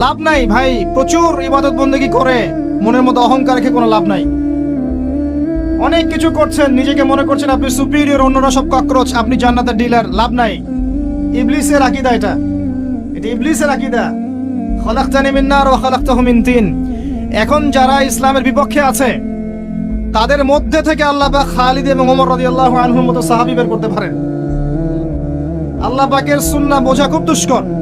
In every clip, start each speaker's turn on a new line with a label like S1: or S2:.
S1: লাভ নাই, ভাই। প্রচুর ইবাদত বন্দেগি করে। মনের মতো অহংকার রেখে কোনো লাভ নাই। অনেক কিছু করছেন, নিজেকে মনে করছেন আপনি সুপিরিয়র অন্যরা সব ককরোচ, আপনি জান্নাতের ডিলার লাভ নাই। ইবলিসের আকিদা এটা। এটা ইবলিসের আকিদা। খলাক্তানি মিন নার ওয়া খলাক্তাহু মিন তিন। এখন যারা ইসলামের বিপক্ষে আছে, তাদের মধ্যে থেকে আল্লাহ পাক খালিদ এবং ওমর রাদিয়াল্লাহু আনহুর মতো সাহাবী বের করতে পারেন। আল্লাহ পাকের সুন্নাহ বোঝা খুব দুষ্কর।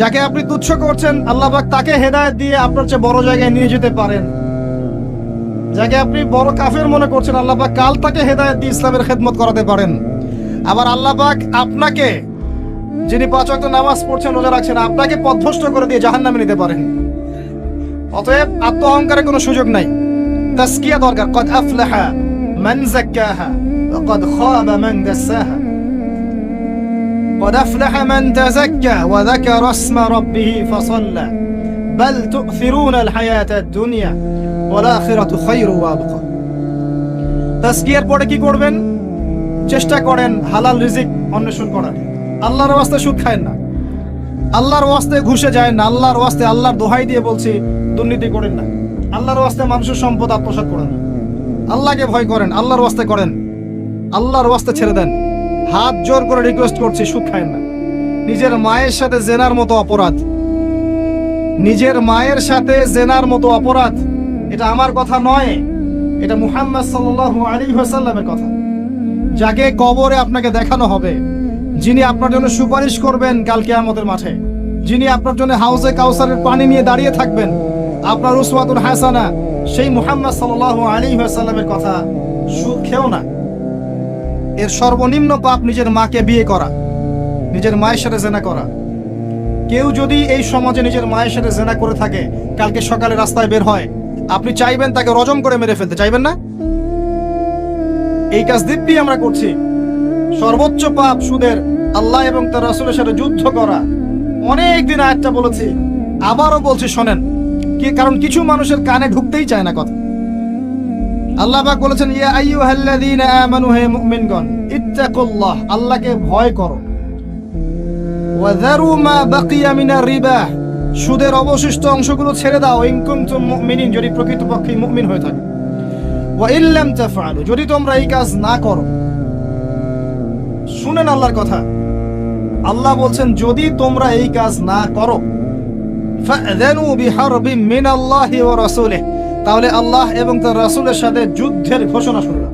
S1: যাকে আপনি তুচ্ছ করছেন, আল্লাহ তাকে হেদায়েত দিয়ে আপনার চেয়ে বড় জায়গায় নিয়ে যেতে পারেন। যাকে আপনি বড় কাফের মনে করছেন, আল্লাহ কাল তাকে হেদায়েত দিয়ে ইসলামের খেদমত করাতে পারেন। আবার আল্লাহ আপনাকে যিনি পাঁচ নামাজ পড়ছেন, রোজা রাখছেন, আপনাকে পথভ্রষ্ট করে দিয়ে জাহান্নামে নিতে পারেন। অতএব আত্ম অহংকারের কোনো সুযোগ নাই। তাসকিয়া দরকার। কদ আফলাহা মান যাক্কাহা ওয়া কদ খাবা মান দাসাহা। قد أفلح من تزكى وذكر اسم ربه فصلى بل تؤثرون الحياة الدنيا والآخرة خير وأبقى তাসকিয়ার পরে কি করবেন চেষ্টা করেন হালাল রিজিক অন্বেষণ করার আল্লাহর ওয়াস্তে সুদ খায় না আল্লাহর ওয়াস্তে ঘুষে যায় না আল্লাহর ওয়াস্তে আল্লাহর দোহাই দিয়ে বলছি দুর্নীতি করেন না আল্লাহর ওয়াস্তে মানুষের সম্পদ আত্মসাৎ করেন না আল্লাহকে ভয় করেন আল্লাহর ওয়াস্তে করেন আল্লাহর ওয়াস্তে ছেড়ে দেন হাত জোর করে রিকোয়েস্ট করছি সুদ খায়েন না। নিজের মায়ের সাথে জেনার মতো অপরাধ। নিজের মায়ের সাথে জেনার মতো অপরাধ, এটা আমার কথা নয়, এটা মুহাম্মদ সাল্লাল্লাহু আলাইহি ওয়াসাল্লামের কথা। যাকে কবরে আপনাকে দেখানো হবে, যিনি আপনার জন্য সুপারিশ করবেন কালকে আমাদের মাঠে, যিনি আপনার জন্য হাউজে কাউসারের পানি নিয়ে দাঁড়িয়ে থাকবেন, আপনার উসওয়াতুল হাসানা, সেই মুহাম্মদ সাল্লাল্লাহু আলাইহি ওয়াসাল্লামের কথা সুদ খেও না। এর সর্বনিম্ন পাপ নিজের মাকে বিয়ে করা, নিজের মায়ের সাথে জেনা করা। কেউ যদি এই সমাজে নিজের মায়ের সাথে জেনা করে থাকে, কালকে সকালে রাস্তায় বের হয়, আপনি চাইবেন তাকে রজম করে মেরে ফেলতে, চাইবেন না? এই কাজ দিব্যি আমরা করছি। সর্বোচ্চ পাপ সুদের আল্লাহ এবং তার রাসূলের সাথে যুদ্ধ করা। অনেক দিন আয়াতটা বলেছি, আবারও বলছি শোনেন, কি কারণ কিছু মানুষের কানে ঢুকতেই চায় না কথা। আল্লাহ বলেছেন, ইয়া আইয়ুহাল্লাযীনা আমানু, হে মুমিনগণ, ইত্তাকুল্লাহ, আল্লাহকে ভয় করো। ওয়া মা বাকিয়া মিনার রিবা, সুদের অবশিষ্ট অংশগুলো ছেড়ে দাও, ইন কুনতুম মুমিনিন, যদি প্রকৃতপক্ষে মুমিন হয়ে থাকে। ওয়া ইল্লাম তাফআলু, যদি তোমরা এই কাজ না করো। শুনেন আল্লাহর কথা। আল্লাহ বলছেন, যদি তোমরা এই কাজ না করো, ফাযানু বিহারবিম মিনাল্লাহি ওয়া রাসূলিহি। তাহলে আল্লাহ এবং তার রাসূলের সাথে যুদ্ধের ঘোষণা শুনলাম।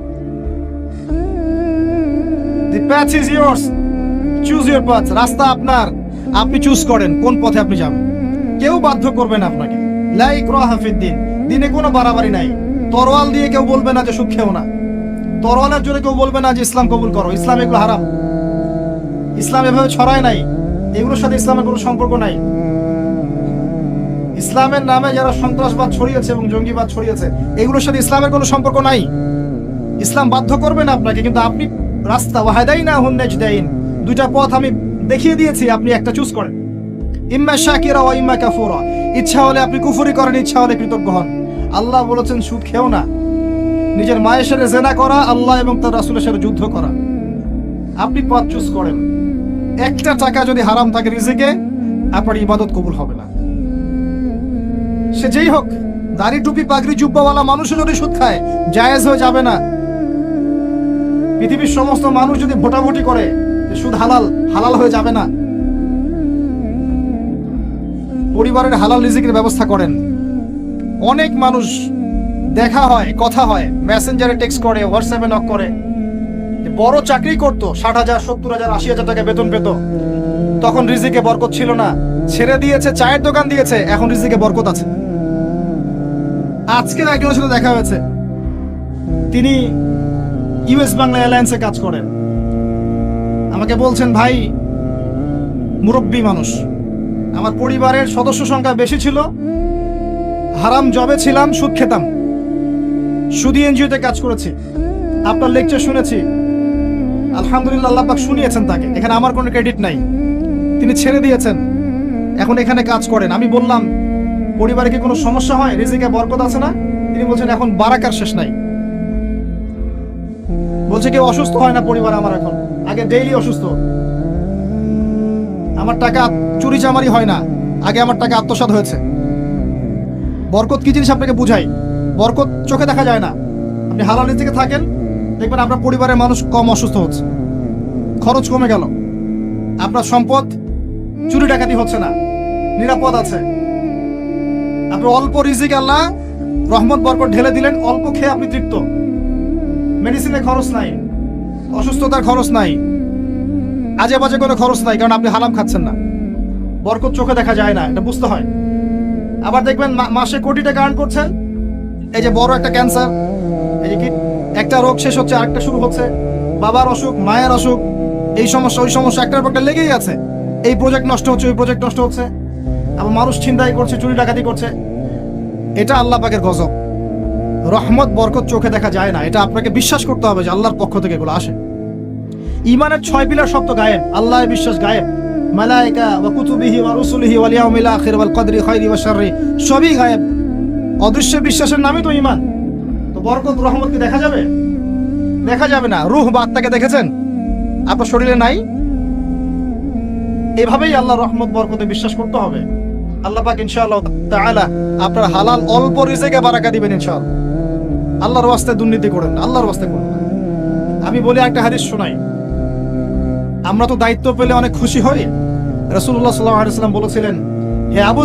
S1: রাস্তা আপনার। আপনি চুজ করেন কোন পথে আপনি যাবেন। কেউ বাধ্য করবে না আপনাকে। লা ইকরাহা ফিদ্দিন দিনে। কোনো বাড়াবাড়ি নাই। তরোয়াল দিয়ে কেউ বলবে না যে সুখ খেও না। তরোয়ালের জন্য কেউ বলবে না যে ইসলাম কবুল করো। ইসলাম এগুলো হারাম। ইসলাম এভাবে ছড়ায় নাই। এগুলোর সাথে ইসলামের কোনো সম্পর্ক নাই। ইসলামের নামে যারা সন্ত্রাসবাদ ছড়িয়েছে এবং জঙ্গিবাদ ছড়িয়েছে, এগুলোর সাথে ইসলামের কোনো সম্পর্ক নাই। ইসলাম বাধ্য করবে না আপনাকে, কিন্তু আপনি রাস্তা ওয়াহাদাই না হুন নাজদাইন, দুইটা পথ আমি দেখিয়ে দিয়েছি, আপনি একটা চুজ করেন। ইম্মা শাকিরা ওয়া ইম্মা কাফুরা। ইচ্ছা হলে আপনি কুফরি করেন, ইচ্ছা হলে কৃতজ্ঞ হন। আল্লাহ বলেছেন, সুদ খেও না। নিজের মায়ের সাথে জেনা করা, আল্লাহ এবং তার রাসূলের সাথে যুদ্ধ করা। আপনি পথ চুজ করেন। একটা টাকা যদি হারাম থাকে রিজিকে, আপনার ইবাদত কবুল হবে না। সে যেই হোক, দাড়ি টুপি পাগড়ি জুব্বাওয়ালা মানুষও যদি সুদ খায়, জায়েজ হয়ে যাবে না। পৃথিবীর সমস্ত মানুষ যদি ভোটাভুটি করে সুদ হালাল হালাল হয়ে যাবে না। পরিবারের হালাল রিজিকের ব্যবস্থা করেন। অনেক মানুষ দেখা হয়, কথা হয়, মেসেঞ্জারে টেক্সট করে, হোয়াটসঅ্যাপে নক করে বড় চাকরি করতো, ষাট হাজার, সত্তর হাজার, আশি হাজার টাকা বেতন পেত। তখন রিজিকে বরকত ছিল না। ছেড়ে দিয়েছে, চায়ের দোকান দিয়েছে, এখন রিজিকে বরকত আছে। আজকের একজনের সাথে দেখা হয়েছে। তিনি ইউএস বাংলা এয়ারলাইন্সে কাজ করেন। আমাকে বলছেন, ভাই, মুরব্বী মানুষ। আমার পরিবারের সদস্য সংখ্যা বেশি ছিল। হারাম জবে ছিলাম, সুদ খেতাম। সুদি এনজিওতে কাজ করেছি। আপনার লেকচার শুনেছি। আলহামদুলিল্লাহ আল্লাহ পাক শুনিয়েছেন তাকে। এখানে আমার কোনো ক্রেডিট নাই। তিনি ছেড়ে দিয়েছেন। এখন এখানে কাজ করেন। আমি বললাম পরিবারে কি কোনো সমস্যা হয়? রিজিকে বরকত আছে না? তিনি বলছেন, এখন বারাকার শেষ নাই। বলছে, কেউ অসুস্থ হয় না পরিবার আমার এখন। আগে ডেইলি অসুস্থ। আমার টাকা চুরি চামারি হয় না। আগে আমার টাকা আত্মসাৎ হয়েছে। বরকত কি জিনিস আপনাকে বুঝাই বরকত চোখে দেখা যায় না। আপনি হালালি থেকে থাকেন, দেখবেন আপনার পরিবারের মানুষ কম অসুস্থ হচ্ছে। খরচ কমে গেল। আপনার সম্পদ চুরি ডাকাতি হচ্ছে না। নিরাপদ আছে। আপনি অল্প রিজিক আল্লাহ, রহমত, বরকত ঢেলে দিলেন, অল্প খেয়ে আপনি তৃপ্ত। মেডিসিনের খরচ নাই, অসুস্থতার খরচ নাই আজে বাজে কোনো খরচ নাই, কারণ আপনি হালাম খাচ্ছেন না। বরকত চোখে দেখা যায় না, এটা বুঝতে হয়। আবার দেখবেন মাসে কোটি টাকা আর্ন করছেন, এই যে বড় একটা ক্যান্সার এই যে কি, একটা রোগ শেষ হচ্ছে, আরেকটা শুরু হচ্ছে, বাবার অসুখ, মায়ের অসুখ, এই সমস্যা, ওই সমস্যা একটার পর একটা লেগেই আছে। এই প্রজেক্ট নষ্ট হচ্ছে, ওই প্রজেক্ট নষ্ট হচ্ছে। আবার মানুষ ছিনতাই করছে, চুরি ডাকাতি করছে। এটা আল্লাহ পাকের গজব। রহমত, বরকত চোখে দেখা যায় না। এটা আপনাকে বিশ্বাস করতে হবে যে আল্লাহর পক্ষ থেকে এগুলো আসে। ইমানের ছয় পিলার শব্দ গায়েব আল্লাহ বিশ্বাস গায়েব। মালাইকা ওয়া কুতুবিহি ওয়া রুসুলিহি ওয়াল ইয়াউমিল আখির ওয়াল কদরি খাইরি ওয়া শাররি, সবই গায়েব। অদৃশ্য বিশ্বাসের নামই তো ইমান তো বরকত, রহমত কি দেখা যাবে? দেখা যাবে না। রূহ বা আত্মাকে দেখেছেন? আপনার শরীরে নাই? এভাবেই আল্লাহ রহমত, বরকতে বিশ্বাস করতে হবে। আল্লাহ পাক ইনশাআল্লাহ তাআলা আপনার হালাল অল্প রিজেকে বারাকা দিবেন ইনশাআল্লাহ। আল্লাহর ওয়াস্তে দুর্নীতি করেন আল্লাহর ওয়াস্তে করেন। আমি বলি একটা হাদিস শোনাই। আমরা তো দায়িত্ব পেলে অনেক খুশি হই। রাসূলুল্লাহ সাল্লাল্লাহু আলাইহি সাল্লাম বলেছিলেন, হে আবু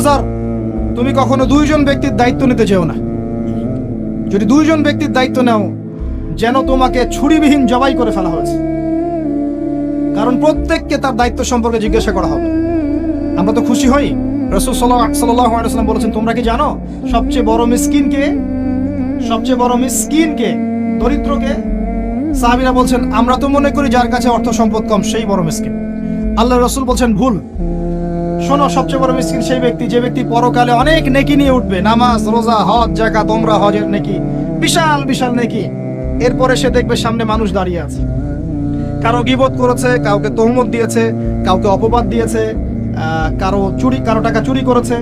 S1: তুমি কখনো দুইজন ব্যক্তির দায়িত্ব নিতে যেও না। যদি দুইজন ব্যক্তির দায়িত্ব নাও, যেন তোমাকে ছুরিবিহীন জবাই করে ফেলা হয়েছে। কারণ প্রত্যেককে তার দায়িত্ব সম্পর্কে জিজ্ঞাসা করা হবে। আমরা তো খুশি হই। বলেছেন, তোমরা কি জানো সবচেয়ে বড় সবচেয়ে বড় সাহাবিরা বলছেন, আমরা তো মনে করি যার কাছে অর্থ সম্পদ কম, সেই বড় মিসকিন। আল্লাহ রসুল বলছেন, ভুল। শোনো, সবচেয়ে বড় মিসকিন সেই ব্যক্তি, যে ব্যক্তি পরকালে অনেক নেকি নিয়ে উঠবে। নামাজ, রোজা, হজ জাকাত তোমরা হজের নেকি, বিশাল বিশাল নেকি। এরপরে সে দেখবে সামনে মানুষ দাঁড়িয়ে আছে। কারও গিবত করেছে, কাউকে তহমত দিয়েছে, কাউকে অপবাদ দিয়েছে কারও চুরি, কারও টাকা চুরি করেছে,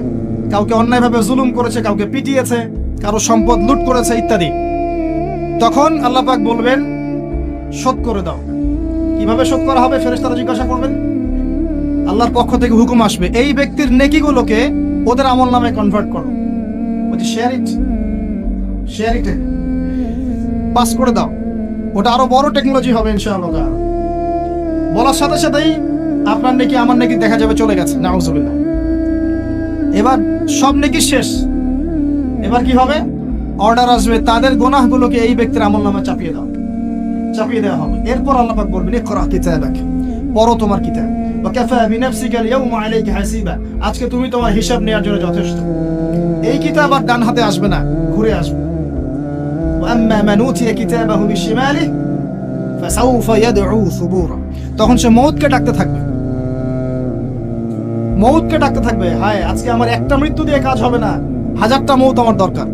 S1: কাউকে অন্যায়ভাবে জুলুম করেছে, কাউকে পিটিয়েছে, কারও সম্পদ লুট করেছে, ইত্যাদি। তখন আল্লাহ পাক বলবেন, শোধ করে দাও। কীভাবে শোধ করা হবে, ফেরেশতারা জিজ্ঞাসা করবেন? আল্লাহর পক্ষ থেকে হুকুম আসবে, এই ব্যক্তির নেকিগুলোকে ওদের আমল নামে কনভার্ট করো। বলছি share it share it pass করে দাও। ওটা আরও বড় টেকনোলজি হবে, ইনশাআল্লাহ। বলার সাথে সাথেই আপনার নাকি আমার নাকি দেখা যাবে চলে গেছে নাউজুবিল্লা এবার সব নাকি শেষ। এবার কি হবে? অর্ডার আসবে, তাদের গোনাহগুলোকে এই ব্যক্তির আমল নামে চাপিয়ে দাও। চাপিয়ে দেওয়া হবে। এরপর আল্লাহ বলবেন করা কিতাব পড়ো তোমার কিতাব। আজকে তুমি তোমার হিসাব নেওয়ার জন্য যথেষ্ট। এই কিতাব আর ডান হাতে আসবে না, ঘুরে আসবে। তখন সে মৌতকে ডাকতে থাকবে। মৌতকে ডাকতে থাকবে। হায়, আজকে আমার একটা মৃত্যু দিয়ে কাজ হবে না। হাজারটা মৌত আমার দরকার।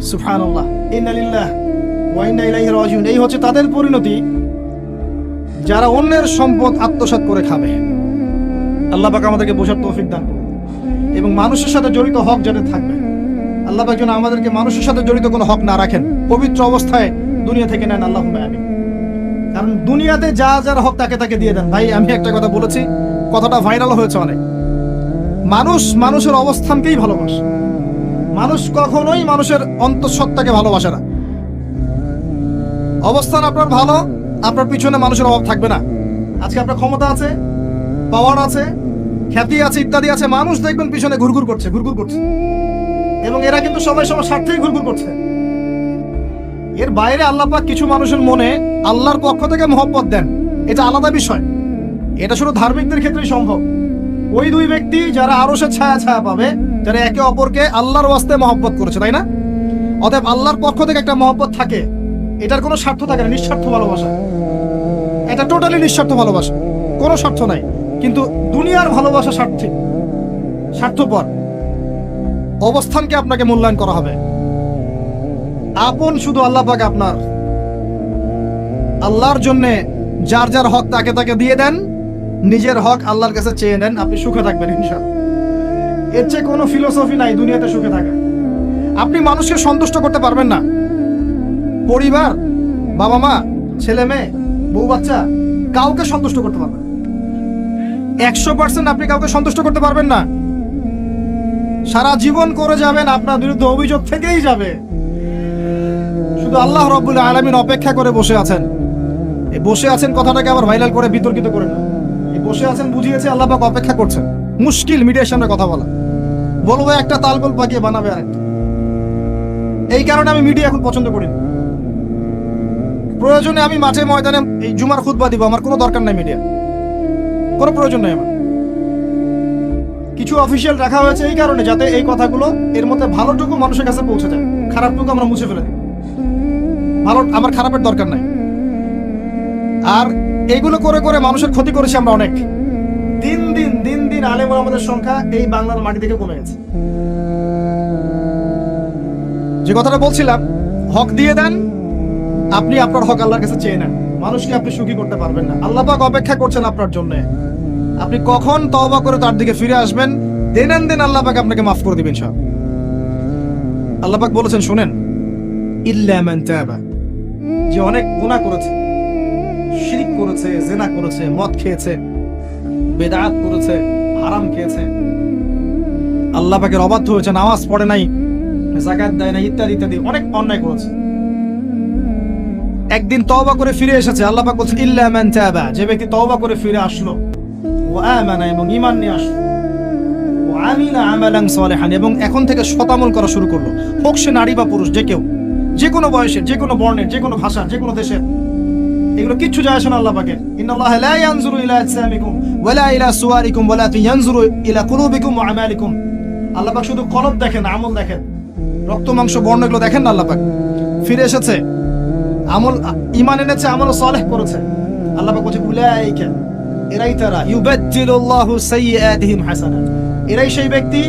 S1: সুবহানাল্লাহ। ইন্না লিল্লাহ ওয়া ইলাইহি এই হচ্ছে তাদের পরিণতি। যারা অন্যের সম্পদ আত্মসাৎ করে খাবে। আল্লাহ পাক আমাদেরকে বোঝার তৌফিক দান এবং মানুষের সাথে জড়িত হক যাতে থাকবে। আল্লাহ পাক যেন আমাদেরকে মানুষের সাথে জড়িত কোনো হক না রাখেন। পবিত্র অবস্থায় দুনিয়া থেকে নেন। আল্লাহ আমিন। কারণ দুনিয়াতে যা যার হক তাকে তাকে দিয়ে দেন। ভাই, আমি একটা কথা বলেছি। কথাটা ভাইরাল হয়েছে অনেক। মানুষ মানুষের অবস্থানকেই ভালোবাসে। মানুষ কখনোই মানুষের অন্তঃসত্ত্বাকে ভালোবাসে না। অবস্থান আপনার ভালো, আপনার পিছনে মানুষের অভাব থাকবে না। আজকে আপনার ক্ষমতা আছে পাওয়ার আছে, খ্যাতি আছে, ইত্যাদি আছে, মানুষ দেখবেন পিছনে ঘুরঘুর করছে ঘুরঘুর করছে। এবং এরা কিন্তু সবাই সবার স্বার্থেই ঘুরঘুর করছে। এর বাইরে আল্লাহ পাক কিছু মানুষের মনে আল্লাহর পক্ষ থেকে মহব্বত দেন। এটা আলাদা বিষয়। এটা শুধু ধার্মিকদের ক্ষেত্রেই সম্ভব। ওই দুই ব্যক্তি যারা আরও সে ছায়া ছায়া পাবে, যারা একে অপরকে আল্লাহর ওয়াস্তে মহব্বত করেছে, তাই না? অতএব আল্লাহর পক্ষ থেকে একটা মহব্বত থাকে। এটার কোনো স্বার্থ থাকে না, নিঃস্বার্থ ভালোবাসা। এটা টোটালি নিঃস্বার্থ ভালোবাসা। কোনো স্বার্থ নাই। কিন্তু দুনিয়ার ভালোবাসা স্বার্থিক স্বার্থপর। অবস্থানকে আপনাকে মূল্যায়ন করা হবে। আপন শুধু আল্লাহ পাক আপনার। আল্লাহর জন্যে যার যার হক তাকে তাকে দিয়ে দেন। নিজের হক আল্লাহর কাছে চেয়ে নেন, আপনি সুখে থাকবেন ইনশাআল্লাহ। এর চেয়ে কোনো ফিলোসফি নাই, দুনিয়াতে সুখে থাকা। আপনি মানুষকে সন্তুষ্ট করতে পারবেন না। পরিবার বাবা মা ছেলে মেয়ে বউ বাচ্চা কাউকে সন্তুষ্ট করতে পারবেন একশো পার্সেন্ট আপনি কাউকে সন্তুষ্ট করতে পারবেন না। সারা জীবন করে যাবেন, আপনার বিরুদ্ধে অভিযোগ থেকেই যাবে। শুধু আল্লাহ রব্বুল আলমিন অপেক্ষা করে বসে আছেন। বসে আছেন কথাটাকে আবার ভাইরাল করে বিতর্কিত করে না। বসে আছেন, বুঝিয়েছে, আল্লাহ পাক অপেক্ষা করছেন। মুশকিল মিডিয়ার সামনে কথা বলা। বলব একটা তালগোল পাকিয়ে বানাবে আরেকটা। এই কারণে আমি মিডিয়া এখন পছন্দ করি প্রয়োজনে আমি মাঠে ময়দানে এই জুমার খুতবা দিব, আমার কোনো দরকার নাই মিডিয়া। কোনো প্রয়োজন নেই আমার। কিছু অফিসিয়াল রাখা হয়েছে এই কারণে, যাতে এই কথাগুলো এর মধ্যে ভালোটুকু মানুষের কাছে পৌঁছে যায়। খারাপটুকু আমরা মুছে ফেলে দিই। ভালো আমার খারাপের দরকার নাই। আর এইগুলো করে করে মানুষের ক্ষতি করেছি আমরা অনেক। দিন দিন দিন দিন আলেম আমাদের সংখ্যা এই বাংলার মাটি থেকে কমে গেছে। যে কথাটা বলছিলাম, হক দিয়ে দেন, আপনি আপনার হক আল্লাহর কাছে চেয়ে নেন। মানুষকে আপনি সুখী করতে পারবেন না। আল্লাহ পাক অপেক্ষা করছেন আপনার জন্য। আপনি কখন তওবা করে তার দিকে ফিরে আসবেন দেন দেন আল্লাহ পাক আপনাকে মাফ করে দিবেন সব। আল্লাহ পাক বলেছেন, শুনেন, ইল্লা মান তাবা। যে অনেক গুনাহ করেছে শিরিক করেছে, জেনা করেছে, মদ খেয়েছে, বেদাত করেছে, হারাম খেয়েছে। আল্লাহ পাকের অবাধ্য হয়েছে, নামাজ পড়ে নাই, জাকাত দেয় না ইত্যাদি ইত্যাদি, অনেক অন্যায় করেছে। একদিন তওবা করে ফিরে এসেছে, আল্লাহ পাক বলছেন ইল্লা মান তাবা যে ব্যক্তি তওবা করে ফিরে আসলো, ও আমানা এবং ঈমান নিয়ে আসলো, ও আমিলা আমালান সালিহান, এবং এখন থেকে শতামল করা শুরু করল। হোক সে নারী বা পুরুষ, যে কেউ, যে কোনো বয়সের, যে কোনো বর্ণের, যে কোনো ভাষার, যে কোনো দেশের এগুলো কিচ্ছু যায় আসে না আল্লাহ পাকের ইন্নাল্লাহ লা ইয়ানজুরু ইলা আজসামিকুম ওয়ালা ইলা সুওয়ারিকুম, ওয়ালাকিন ইয়ানজুরু ইলা কুলুবিকুম ওয়া আমালিকুম। আল্লাহ পাক শুধু কলব দেখেন, আমল দেখেন। রক্ত, মাংস, বর্ণ এগুলো দেখেন না আল্লাহ পাক ফিরে এসেছে। আমল ইমান এনেছে আমল সালেহ করেছে। আল্লাহ পাক বলছে, উলাইকা, এরাই তারা, ইউবাদদিলুল্লাহু সাইয়্যাতিহিম হাসানাত এরাই সেই ব্যক্তি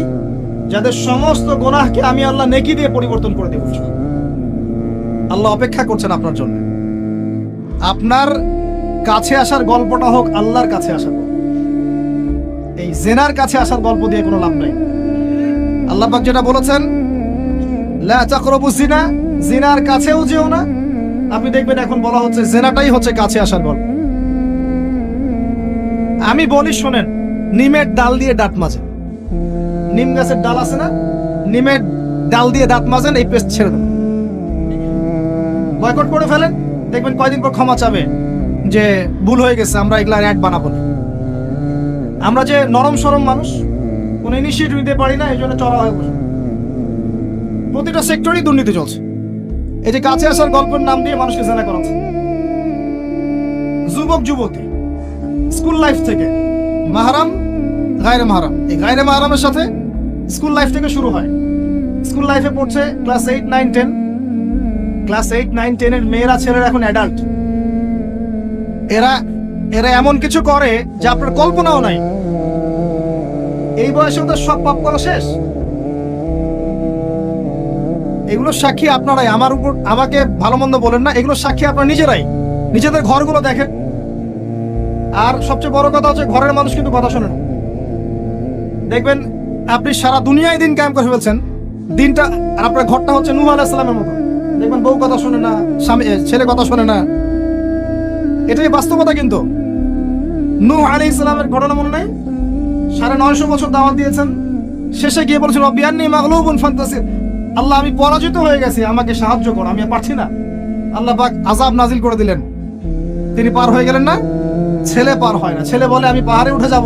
S1: যাদের সমস্ত গুনাহকে আমি আল্লাহ নেকি দিয়ে পরিবর্তন করে দেব আল্লাহ অপেক্ষা করছেন আপনার জন্য। আপনার কাছে আসার গল্পটা হোক, আল্লাহর কাছে আসার এই জেনার কাছে আসার গল্প দিয়ে কোনো লাভ নাই। আল্লাহবাক যেটা বলেছেন, লা তাকরাবু জিনা জিনার কাছেও যেও না। আপনি দেখবেন এখন বলা হচ্ছে জেনাটাই হচ্ছে কাছে আসার গল্প। আমি বলি শোনেন, নিমের ডাল দিয়ে দাঁত মাজেন। নিম গাছের ডাল আছে না? নিমের ডাল দিয়ে দাঁত মাজেন, এই পেস্ট ছেড়ে দেন। বয়কট করে ফেলেন। দেখবেন কয়দিন পর ক্ষমা চাবে যে ভুল হয়ে গেছে, আমরা এগুলা অ্যাড বানাবো না। আমরা যে নরম সরম মানুষ, কোনো ইনিশিয়েটিভ নিতে পারি না, এই জন্য চলা হয়ে বসে। প্রতিটা সেক্টরেই দুর্নীতি চলছে। এই যে কাছে আসার গল্পের নাম দিয়ে মানুষকে জানা করাচ্ছে যুবক, যুবতী স্কুল লাইফ থেকে, মাহারাম, গায়রে মাহারাম। এই গায়রে মাহারামের সাথে স্কুল লাইফ থেকে শুরু হয়। স্কুল লাইফে পড়ছে class eight nine ten class eight, nine, টেনের মেয়েরা, ছেলেরা এখন অ্যাডাল্ট এরা এরা এমন কিছু করে যা আপনার কল্পনাও নাই। এই বয়সে ওদের সব পাপ করা শেষ। এগুলো সাক্ষী আপনারাই। আমার উপর আমাকে ভালো মন্দ বলেন না। এগুলো সাক্ষী আপনারা নিজেরাই। নিজেদের ঘরগুলো দেখেন। আর সবচেয়ে বড় কথা হচ্ছে ঘরের মানুষ কিন্তু কথা শোনেন। দেখবেন, আপনি সারা দুনিয়ায় দিন কায়েম করে ফেলছেন। দিনটা আর আপনার ঘরটা হচ্ছে নুহ আলাইসালামের মতো। দেখবেন বউ কথা শোনে না, স্বামী ছেলে কথা শোনে না। এটাই বাস্তবতা কিন্তু। নূহ আলী ইসলামের ঘটনা মনে নেই? সাড়ে নয়শো বছর দাওয়াত দিয়েছেন। শেষে গিয়ে বলেছিল বিয়ান্নি মাগলুবুন ফান্তাসির। আল্লাহ, আমি পরাজিত হয়ে গেছি, আমাকে সাহায্য করো, আমি পারছি না। আল্লাহ পাক আজাব নাজিল করে দিলেন। তিনি পার হয়ে গেলেন না? ছেলে পার হয় না। ছেলে বলে, আমি পাহাড়ে উঠে যাব।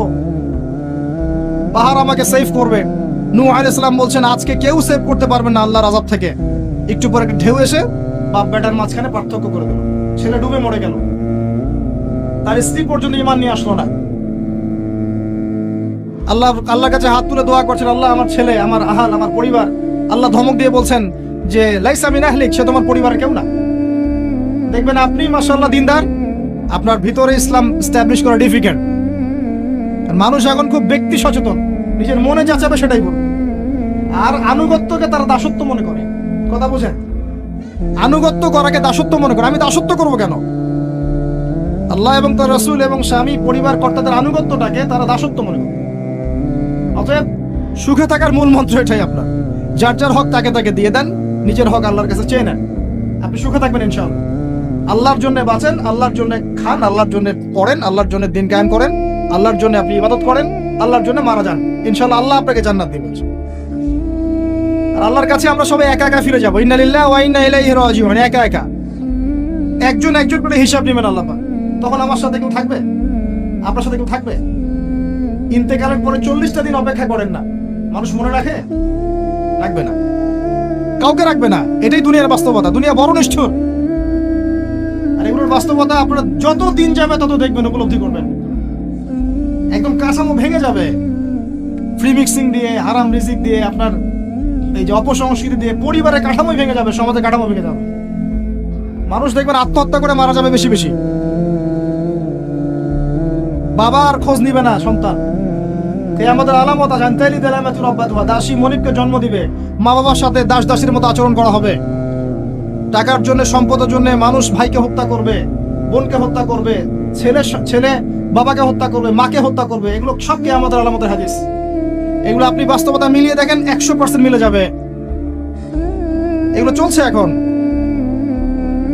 S1: পাহাড় আমাকে সেভ করবে। নু আলাইহিস সালাম বলছেন, আজকে কেউ সেভ করতে পারবে না আল্লাহর আজাব থেকে। একটু পরে একটা ঢেউ এসে বাপ বেটার মাঝখানে পার্থক্য করে দিল। ছেলে ডুবে মরে গেল। তার স্ত্রী পর্যন্ত ইমান নিয়ে আসলো না। আল্লাহ, আল্লাহর কাছে হাত তুলে দোয়া করছেন, আল্লাহ, আমার ছেলে, আমার আহাল, আমার পরিবার, আল্লাহ ধমক দিয়ে বলছেন যে, লাইসা মিন আহলিক, সে তোমার পরিবারের কেউ না। দেখবেন আপনি, মাশাআল্লাহ, দিনদার, আপনার ভিতরে ইসলাম স্ট্যাবলিশ করা ডিফিকাল্ট মানুষ এখন খুব ব্যক্তি সচেতন। নিজের মনে যা চাবে সেটাই বলবে আর আনুগত্যকে তারা দাসত্ব মনে করে। কথা বোঝেন? আনুগত্য করাকে দাসত্ব মনে করে। আমি দাসত্ব করব কেন? আল্লাহ এবং তার রসুল এবং স্বামী পরিবার কর্তাদের আনুগত্যটাকে তারা দাসত্ব মনে করে। অতএব সুখে থাকার মূল মন্ত্র এটাই আপনার। যার যার হক তাকে তাকে দিয়ে দেন, নিজের হক আল্লাহর কাছে চেয়ে নেন। আপনি সুখে থাকবেন ইনশাআল্লাহ। আল্লাহর জন্য বাঁচেন, আল্লাহর জন্য খান, আল্লাহর জন্য পড়েন, আল্লাহর জন্য দিন কায়েম করেন, আল্লাহর জন্য আপনি ইবাদত করেন, আল্লাহর জন্য মারা যান। ইনশাল্লাহ আল্লাহ আপনাকে জান্নাত দিবেন আর আল্লাহর কাছে আমরা সবাই একা একা ফিরে যাব। ইন্নালিল্লাহ ওয়া ইন্না ইলাইহি রাজিউন। একা একা। একজন একজন করে হিসাব নেবেন আল্লাহ। তখন আমার সাথে কেউ থাকবে? আপনার সাথে কেউ থাকবে? ইন্তেকালের পরে চল্লিশটা দিন অপেক্ষা করেন না। মানুষ মনে রাখে? রাখবে না। কাউকে রাখবে না। এটাই দুনিয়ার বাস্তবতা। দুনিয়া বড় নিষ্ঠুর। আর এগুলোর বাস্তবতা আপনারা যত দিন যাবে তত দেখবেন, উপলব্ধি করবেন। একদম কাঠামো ভেঙে যাবে। ফ্রি মিক্সিং দিয়ে, হারাম রিজিক দিয়ে আপনার এই যে অপসংস্কৃতি দিয়ে পরিবারের কাঠামোই ভেঙে যাবে, সমাজের কাঠামো ভেঙে যাবে। মানুষ দেখবেন আত্মহত্যা করে মারা যাবে বেশি বেশি। বাবা আর খোঁজ নিবে না সন্তান। আমাদের আলামত আব্বাতুয়া দাসী জন্ম দিবে। মা বাবার সাথে দাস দাসীর মতো আচরণ করা হবে। টাকার জন্য, সম্পদের জন্য মানুষ ভাইকে হত্যা করবে, বোনকে হত্যা করবে, ছেলে ছেলে বাবাকে হত্যা করবে, মাকে হত্যা করবে। এগুলো সব কি আমাদের আলামতের হাদিস। এগুলো আপনি বাস্তবতা মিলিয়ে দেখেন, একশো পার্সেন্ট মিলে যাবে। এগুলো চলছে এখন।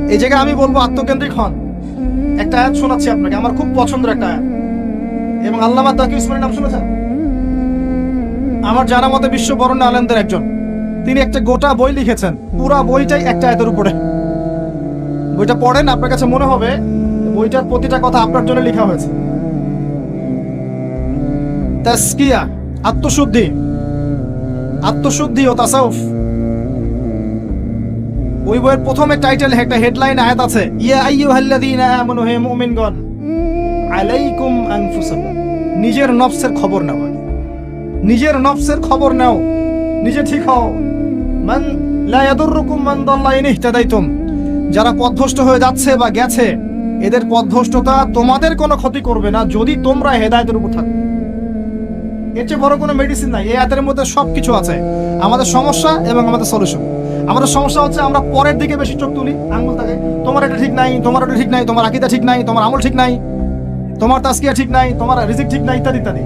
S1: এই জায়গায় আমি বলব আত্মকেন্দ্রিক হন। একটা আয়াত শোনাচ্ছি আপনাকে, আমার খুব পছন্দের একটা আয়াত। এবং আল্লামা তাকি উসমানের নাম শুনেছেন? আমার জানা মতে বিশ্ব বরণ্য আলেমদের একজন। তিনি একটা গোটা বই লিখেছেন। পুরা বইটাই একটা আয়াতের উপরে। বইটা পড়েন, আপনার কাছে মনে হবে, বইটার প্রতিটা কথা আপনার জন্য লেখা হয়েছে। তাসকিয়া। আত্মশুদ্ধি। আত্মশুদ্ধি ও তাসাউফ। ওই বইয়ের প্রথমে টাইটেল একটা হেডলাইন আয়াত আছে, ইয়া আইয়ুহাল্লাযীনা আমানু, হে মুমিনগণ, আলাইকুম আনফুসাকুম। নিজের নফসের খবর নাও নিজের নফসের খবর নাও। নিজে ঠিক হও। মান লা ইয়াদুররুকুম মান দাল্লা ইন ইহতাদাইতুম। যারা পথভ্রষ্ট হয়ে যাচ্ছে বা গেছে, এদের পথভ্রষ্টতা তোমাদের কোনো ক্ষতি করবে না, যদি তোমরা হেদায়েতের উপর থাকো। এর চেয়ে বড় কোনো মেডিসিন নাই। এই আয়াতের মধ্যে সব কিছু আছে। আমাদের সমস্যা এবং আমাদের সলিউশন আমাদের সমস্যা হচ্ছে আমরা পরের দিকে বেশি চোখ তুলি, আঙ্গুল থাকে তোমার এটা ঠিক নাই, তোমার এটা ঠিক নাই, তোমার আকিদা ঠিক নাই, তোমার আমল ঠিক নাই, তোমার তাস্কিয়া ঠিক নাই, তোমার রিজিক ঠিক নাই ইত্যাদি ইত্যাদি।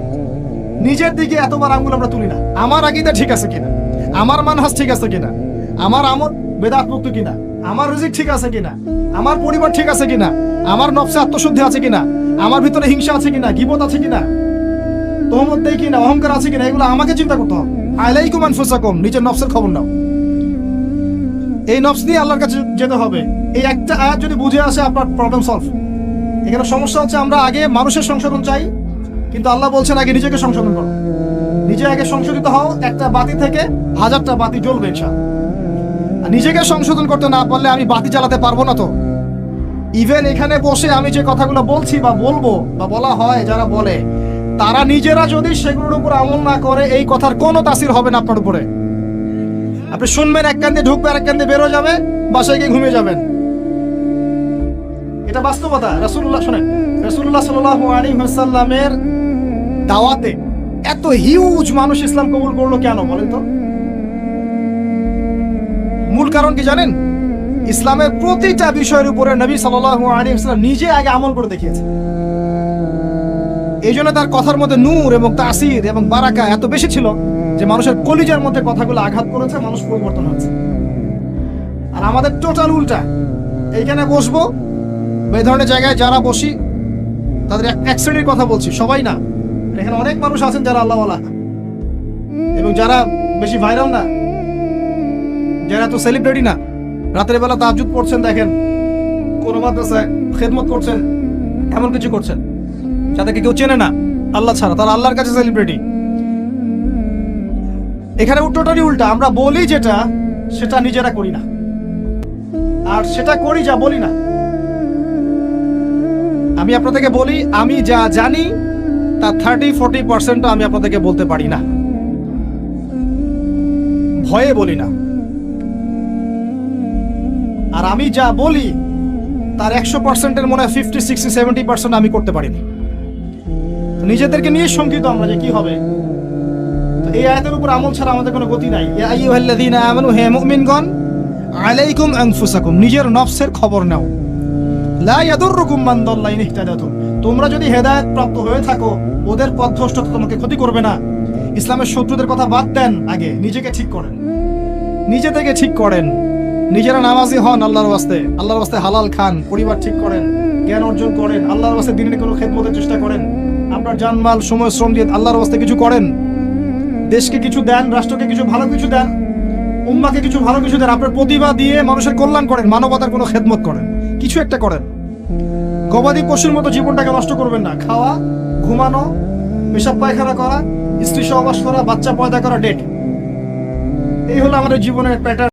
S1: নিজের দিকে এতবার আঙ্গুল আমরা তুলি না। আমার আকিদা ঠিক আছে কিনা? আমার মানহাজ ঠিক আছে কিনা? আমার আমল বেদাত মুক্ত কিনা? আমার রিজিক ঠিক আছে কিনা? আমার পরিবার ঠিক আছে কিনা? আমার নফসে আত্মশুদ্ধি আছে কিনা? আমার ভিতরে হিংসা আছে কিনা? গিবত আছে কিনা? তোমর দেই কিনা, অহংকার আছে কিনা, এগুলো আমাকে চিন্তা করতে হবে। আলাইকুম আনফুসাকুম নিজের নফসের খবর নাও। এই নফস নিয়ে আল্লাহর কাছে যেতে হবে। এই একটা আয়াত যদি বুঝে আসে, আপনার প্রবলেম সলভ এখানে সমস্যা হচ্ছে, আমরা আগে মানুষের সংশোধন চাই, কিন্তু আল্লাহ বলছেন আগে নিজেকে সংশোধন করো। নিজে আগে সংশোধিত হও, একটা বাতি থেকে হাজারটা বাতি জ্বলবে। আর নিজেকে সংশোধন করতে না পারলে আমি বাতি চালাতে পারব না তো। ইভেন এখানে বসে আমি যে কথাগুলো বলছি বা বলব বা বলা হয়, যারা বলে তারা নিজেরা যদি সেগুলোর উপর আমল না করে, এই কথার কোনো তাসির হবে না আপনার উপরে। আপনি শুনবেন, এক কান্দে ঢুকবে আর এক কান্দে বেরো যাবে, বাসায় গিয়ে ঘুমিয়ে যাবেন। এটা বাস্তবতা। রাসূলুল্লাহ, শোনেন, রাসূলুল্লাহ সাল্লাল্লাহু আলাইহি ওয়াসাল্লামের দাওয়াতে এত হিউজ মানুষ ইসলাম কবুল করল কেন, বলেন তো? মূল কারণ কি জানেন? ইসলামের প্রতিটা বিষয়ের উপরে নবী সাল্লাল্লাহু আলাইহি ওয়াসাল্লাম নিজে আগে আমল করে দেখিয়েছে এই জন্য তার কথার মধ্যে নূর এবং তাসির এবং বারাকা এত বেশি ছিল যে মানুষের কলিজার মধ্যে কথাগুলো আঘাত করেছে, মানুষ পরিবর্তন হচ্ছে আর আমাদের টোটাল উল্টা। এইখানে বসবো এই ধরনের জায়গায় যারা বসি, তাদের এক- শ্রেণির কথা বলছি, সবাই না। এখানে অনেক মানুষ আছেন যারা আল্লাহওয়ালা। এবং যারা বেশি ভাইরাল না, যারা তো সেলিব্রিটি না, রাতের বেলা তাহাজুদ পড়ছেন দেখেন, কোনো মাদ্রাসায় খেদমত করছেন, এমন কিছু করছেন। যাদেরকে কেউ চেনে না, আল্লাহ ছাড়া, তারা আল্লাহর কাছে সেলিব্রিটি এখানে টোটালি উল্টা, আমরা বলি যেটা, সেটা নিজেরা করি না। আর সেটা করি যা বলি না। আমি আপনাদেরকে বলি, আমি যা জানি, তা থার্টি ফোর্টি পার্সেন্ট আমি আপনাদেরকে বলতে পারি না। ভয়ে বলি না। আর আমি যা বলি, তার একশো পার্সেন্টের মনে হয় ফিফটি সিক্সটি সেভেন্টি পার্সেন্ট আমি করতে পারিনি। নিজেদেরকে নিয়ে শঙ্কিত আমরা যে কি হবে। এই আয়াতের উপর আমল ছাড়া আমাদের কোনো গতি নাই। ইয়া আইয়ুহাল্লাযীনা আমানু, হে মুমিনগণ, আলাইকুম আনফুসাকুম, নিজের নফসের খবর নাও। লা ইয়াদুররুকুম মান দাল্লা ইন ইহতাদাতুম, তোমরা যদি হেদায়েত প্রাপ্ত হয়ে থাকো, ওদের পথভ্রষ্টতা তোমাকে ক্ষতি করবে না। ইসলামের শত্রুদের কথা বাদ দেন আগে, নিজেকে ঠিক করেন। নিজে থেকে ঠিক করেন। নিজেরা নামাজি হন আল্লাহর ওয়াস্তে। আল্লাহর ওয়াস্তে হালাল খান, পরিবার ঠিক করেন। জ্ঞান অর্জন করেন। আল্লাহর ওয়াস্তে দিনের কোনো খেদমতের চেষ্টা করেন। আপনার জানমাল, সময়, শ্রম দিয়ে আল্লাহর রাস্তায় কিছু করেন? দেশকে কিছু দেন, রাষ্ট্রকে কিছু ভালো কিছু দেন, উম্মাকে কিছু ভালো কিছু দেন, আপনার প্রতিভা দিয়ে মানুষের কল্যাণ করেন, মানবতার কোনো খেদমত করেন, কিছু একটা করেন। গবাদি পশুর মতো জীবনটাকে নষ্ট করবেন না। খাওয়া, ঘুমানো, পেশাব পায়খানা করা, স্ত্রী সহবাস করা, বাচ্চা পয়দা করা ডেট এই হলো আমাদের জীবনের প্যাটার্ন